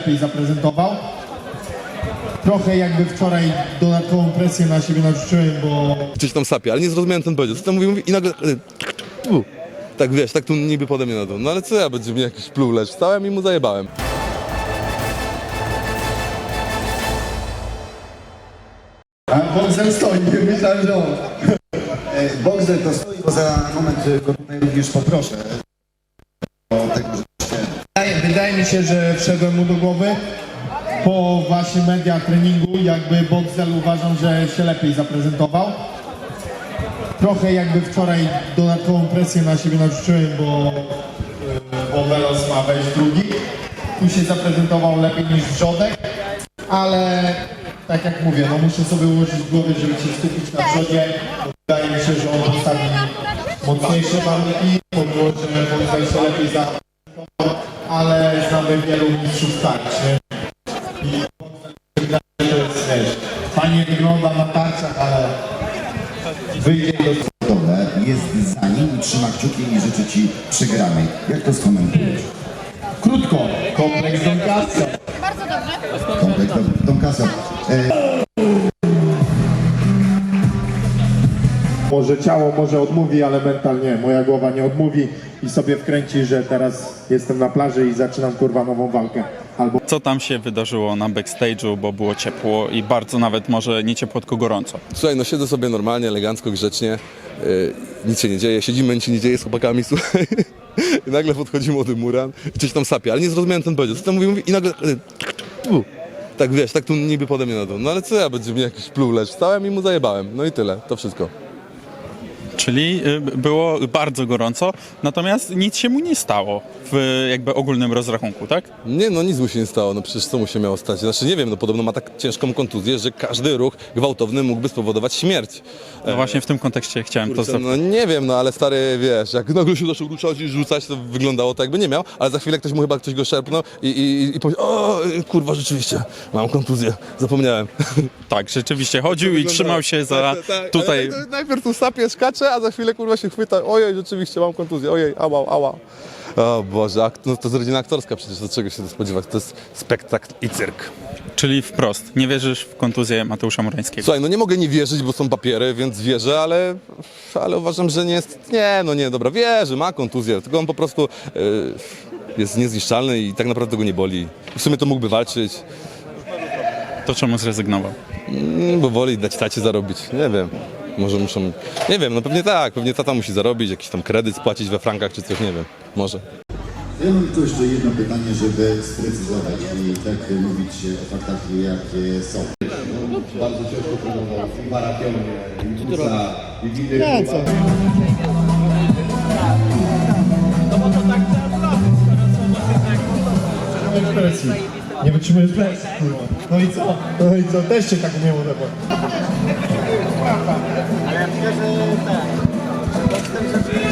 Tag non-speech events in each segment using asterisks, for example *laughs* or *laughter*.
lepiej zaprezentował. Trochę jakby wczoraj dodatkową presję na siebie narzuciłem, bo Gdzieś tam sapie, ale nie zrozumiałem ten powiedział. Co tam mówi, mówi i nagle... Tak wiesz, tak tu niby pode mnie na dół. No ale co ja, będzie mi jakiś pluł, lecz wstałem i mu zajebałem. a Boxer stoi, *laughs* myślałem, że on. Boxer to stoi, bo za moment go tutaj również poproszę. O tego, że Wydaje, mi się, że wszedłem mu do głowy. Po właśnie media treningu jakby Boxel uważam, że się lepiej zaprezentował. Trochę jakby wczoraj dodatkową presję na siebie narzuciłem, bo, yy, bo Velos ma wejść drugi. Tu się zaprezentował lepiej niż Wrzodek, ale tak jak mówię, no muszę sobie ułożyć w głowie, żeby się skupić na przodzie. Wydaje mi się, że on postawi mocniejsze warunki, pomimo, że Boxel się lepiej za ale znamy wielu mistrzów nie? I to jest, wiesz, fajnie wygląda na tarczach, ale wyjdzie do Dobre jest za nim i trzyma kciuki i życzy ci przegranej. Jak to skomentujesz? krótko. Kompleks Doncaster. Bardzo dobrze. Komplekt Donkasa. E, Może ciało może odmówi, ale mental nie. Moja głowa nie odmówi i sobie wkręci, że teraz jestem na plaży i zaczynam kurwa nową walkę. Albo Co tam się wydarzyło na backstage'u, bo było ciepło i bardzo nawet może nie ciepło, tylko gorąco. Słuchaj, no siedzę sobie normalnie, elegancko, grzecznie. Yy, nic się nie dzieje, siedzimy, nic się nie dzieje z chłopakami, *laughs* słuchaj. I nagle podchodzi młody Muran, gdzieś tam sapie, ale nie zrozumiałem ten powiedział. Co tam mówi, mówi i nagle... Tak wiesz, tak tu niby pode mnie na dół. No ale co ja, będzie mi jakiś pluł, lecz wstałem i mu zajebałem. No i tyle, to wszystko. Czyli y, było bardzo gorąco, natomiast nic się mu nie stało w jakby ogólnym rozrachunku, tak? Nie, no nic mu się nie stało, no przecież co mu się miało stać? Znaczy nie wiem, no podobno ma tak ciężką kontuzję, że każdy ruch gwałtowny mógłby spowodować śmierć. No właśnie w tym kontekście chciałem to Kurczę, zapytać. no nie wiem, no ale stary, wiesz, jak nagle się zaczął ruszać i rzucać, to wyglądało tak, jakby nie miał, ale za chwilę ktoś mu chyba ktoś go szerpnął i, i, i powiedział, o kurwa, rzeczywiście, mam kontuzję, zapomniałem. Tak, rzeczywiście chodził i trzymał się za Tak, tak, tutaj. Ale to najpierw tu sapie, skacze, a za chwilę kurwa się chwyta, ojej, rzeczywiście mam kontuzję, ojej, ała, ała. O Boże, no to jest rodzina aktorska przecież, do czego się to spodziewać, to jest spektakl i cyrk. Czyli wprost, nie wierzysz w kontuzję Mateusza Murańskiego. Słuchaj, no nie mogę nie wierzyć, bo są papiery, więc wierzę, ale, ale uważam, że nie jest. Nie, no nie, dobra, wierzę, ma kontuzję, tylko on po prostu y, jest niezniszczalny i tak naprawdę go nie boli. W sumie to mógłby walczyć, To czemu zrezygnował? mm, bo woli dać tacie zarobić. Nie wiem. Może muszą. Nie wiem, no pewnie tak, pewnie tata musi zarobić, jakiś tam kredyt spłacić we frankach czy coś, nie wiem. Może. Ja mam tu jeszcze jedno pytanie, żeby sprecyzować i tak mówić o faktach, jakie są. Bardzo ciężko trenował w maratonie, Impusa, Wiwidy. presji. Nie wytrzymujesz presji, kurwa. No i co? No i co? Też cię tak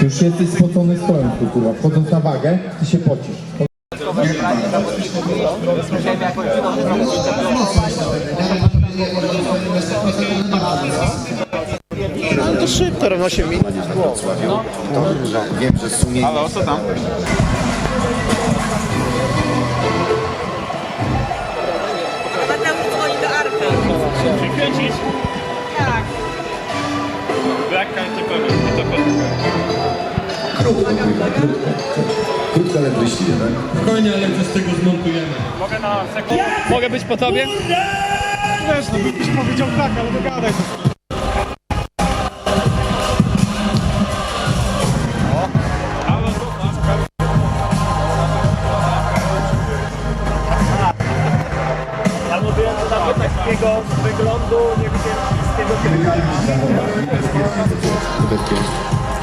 Już jesteś spocony stołem tu, kurwa. Wchodząc na wagę, ty się pocisz. Wiem, że sumienie Halo, co tam? Black Country Cover, to krótko, kurwa, krótko. Krótko, ale wyścigę, tak? Spokojnie, ale coś z tego zmontujemy. Mogę na sekundę? Mogę być po tobie? Wiesz, no byś powiedział tak, ale dogadaj. Takiego wyglądu Bezpiecznie.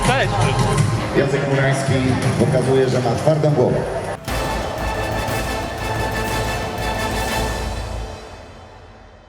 Cześć! Jacek Murański pokazuje, że ma twardą głowę.